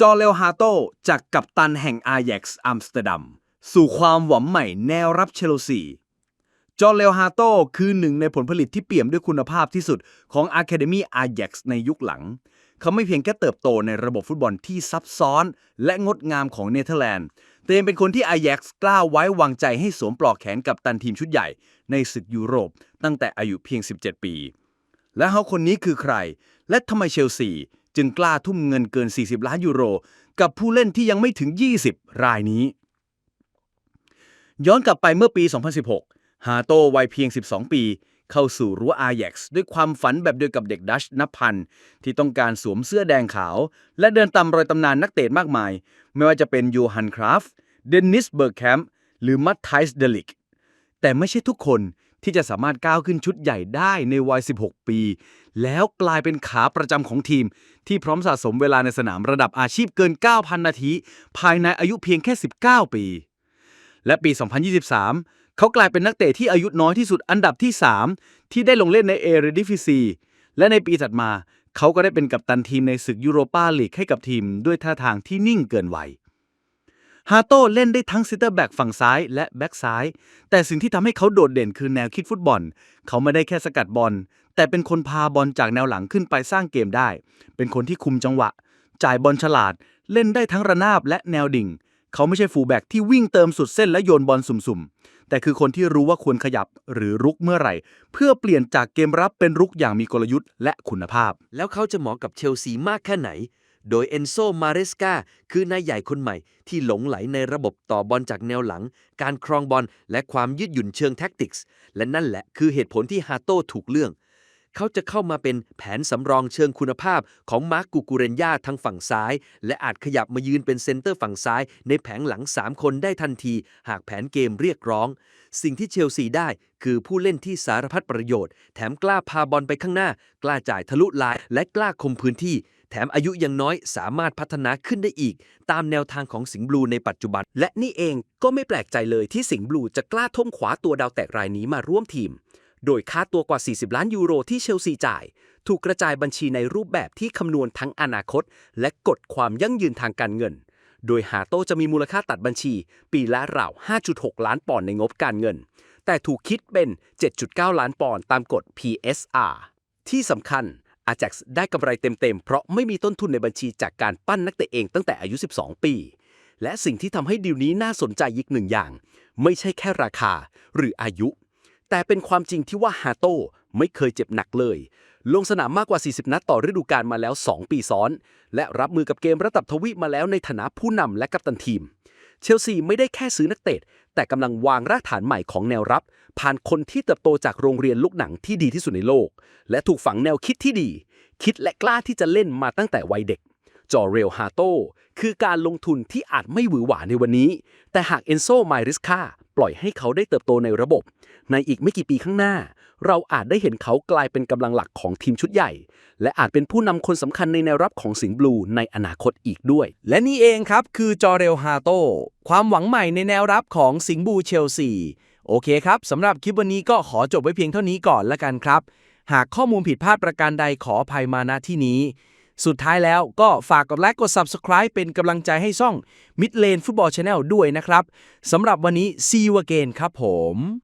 จอเลวฮาโตจากกัปตันแห่งอา a x ซ์อัมสเตอร์ดัม สู่ความหวังใหม่แนวรับเชลซี จอเลวฮาโตคือหนึ่งในผลผลิตที่เปี่ยมด้วยคุณภาพที่สุดของ Academy Ajax ในยุคหลัง เขาไม่เพียงแค่เติบโตในระบบฟุตบอลที่ซับซ้อน และงดงามของเนเธอร์แลนด์ แต่ยังเป็นคนที่ Ajax กล้าไว้วางใจให้สวมปลอกแขนกับตันทีมชุดใหญ่ในศึกยุโรปตั้งแต่อายุเพียง 17 ปี และเขาคนนี้คือใคร และทำไมเชลซี จึงกล้าทุ่มเงินเกิน 40 ล้านยูโร กับผู้เล่นที่ยังไม่ถึง 20 รายนี้ ย้อนกลับไปเมื่อปี 2016 ฮาโตวัยเพียง 12 ปี เข้าสู่รั้วอา a x ด้วยความฝันแบบเดียวกับเด็กดัชนับพัน ที่ต้องการสวมเสื้อแดงขาว และเดินตามรอยตำนานนักเตะมากมาย ไม่ว่าจะเป็นยูฮันคราฟเดนนิสเบิร์กแคมป์หรือมัตไทส์เดลิกแต่ไม่ใช่ทุกคน ที่จะสามารถก้าวขึ้นชุดใหญ่ได้ในวัย 16 ปี แล้วกลายเป็นขาประจำของทีม ที่พร้อมสะสมเวลาในสนามระดับอาชีพเกิน 9,000 นาที ภายในอายุเพียงแค่ 19 ปี และปี 2023 เขากลายเป็นนักเตะที่อายุน้อยที่สุดอันดับที่ 3 ที่ได้ลงเล่นในเอเรดิฟิซีและในปีถัดมา เขาก็ได้เป็นกัปตันทีมในศึกยูโรปาลีกให้กับทีม ด้วยท่าทางที่นิ่งเกินวัย ฮาโต้เล่นได้ทั้งซิตเตอร์แบ็กฝั่งซ้ายและแบ็กซ้าย แต่สิ่งที่ทำให้เขาโดดเด่นคือแนวคิดฟุตบอล เขาไม่ได้แค่สกัดบอล แต่เป็นคนพาบอลจากแนวหลังขึ้นไปสร้างเกมได้ เป็นคนที่คุมจังหวะ จ่ายบอลฉลาด เล่นได้ทั้งระนาบและแนวดิ่ง เขาไม่ใช่ฟูลแบ็กที่วิ่งเติมสุดเส้นและโยนบอลสุ่มๆ แต่คือคนที่รู้ว่าควรขยับหรือรุกเมื่อไหร่ เพื่อเปลี่ยนจากเกมรับเป็นรุกอย่างมีกลยุทธ์และคุณภาพ แล้วเขาจะเหมาะกับเชลซีมากแค่ไหน โดยเอนโซ มาเรสกาคือนายใหญ่คนใหม่ที่หลงไหลในระบบต่อบอลจากแนวหลัง การครองบอลและความยืดหยุ่นเชิงแท็กติกส์ และนั่นแหละคือเหตุผลที่ฮาโต้ถูกเลือก เขาจะเข้ามาเป็นแผนสำรองเชิงคุณภาพของมาร์กกูกูเรนยาทางฝั่งซ้าย และอาจขยับมายืนเป็นเซนเตอร์ฝั่งซ้าย ในแผงหลัง 3 คนได้ทันที หากแผนเกมเรียกร้อง สิ่งที่เชลซีได้คือผู้เล่นที่สารพัดประโยชน์ แถมกล้าพาบอลไปข้างหน้า กล้าจ่ายทะลุลาย และกล้าคมพื้นที่ แถมอายุยังน้อยสามารถพัฒนาขึ้นได้อีก ตามแนวทางของสิงห์บลูในปัจจุบัน และนี่เองก็ไม่แปลกใจเลยที่สิงห์บลูจะกล้าท่มขวาตัวดาวแตกรายนี้มาร่วมทีม โดยค่าตัวกว่า 40 ล้านยูโรที่เชลซีจ่าย ถูกกระจายบัญชีในรูปแบบที่คำนวณทั้งอนาคต และกฎความยั่งยืนทางการเงิน โดยหาโตจะมีมูลค่าตัดบัญชี ปีละราว 5.6 ล้านปอนด์ในงบการเงิน แต่ถูกคิดเป็น 7.9 ล้านปอนด์ตามกฎ PSR ที่สำคัญอาจ็กซ์ได้กำไรเต็มๆ เพราะไม่มีต้นทุนในบัญชีจากการปั้นนักเตะเองตั้งแต่อายุ 12 ปี และสิ่งที่ทำให้ดีลนี้น่าสนใจอีกหนึ่งอย่าง ไม่ใช่แค่ราคาหรืออายุ แต่เป็นความจริงที่ว่าฮาโต้ไม่เคยเจ็บหนักเลย ลงสนามมากกว่า 40 นัดต่อฤดูกาลมาแล้ว 2 ปีซ้อน และรับมือกับเกมระดับทวีปมาแล้วในฐานะผู้นำและกัปตันทีม เชลซีไม่ได้แค่ซื้อนักเตะ แต่กำลังวางรากฐานใหม่ของแนวรับ ผ่านคนที่เติบโตจากโรงเรียนลูกหนังที่ดีที่สุดในโลก และถูกฝังแนวคิดที่ดี คิดและกล้าที่จะเล่นมาตั้งแต่วัยเด็กจอเรลฮาโตคือการลงทุนที่อาจไม่หวือหวาในวันนี้ แต่หากเอนโซไมริสคา ปล่อยให้เขาได้เติบโตในระบบ ในอีกไม่กี่ปีข้างหน้า เราอาจได้เห็นเขากลายเป็นกำลังหลักของทีมชุดใหญ่ และอาจเป็นผู้นำคนสำคัญในแนวรับของสิงห์บลูในอนาคตอีกด้วย และนี่เองครับคือจอเรลฮาโตความหวังใหม่ในแนวรับของสิงห์บลูเชลซีโอเคครับสำหรับคลิปวันนี้ก็ขอจบไว้เพียงเท่านี้ก่อนละกันครับ หากข้อมูลผิดพลาดประการใดขออภัยมาณที่นี้ สุดท้ายแล้วก็ฝากกดไลค์กด Subscribe เป็นกำลังใจให้ช่อง Mid Lane Football Channel ด้วยนะครับสำหรับวันนี้ see you again ครับผม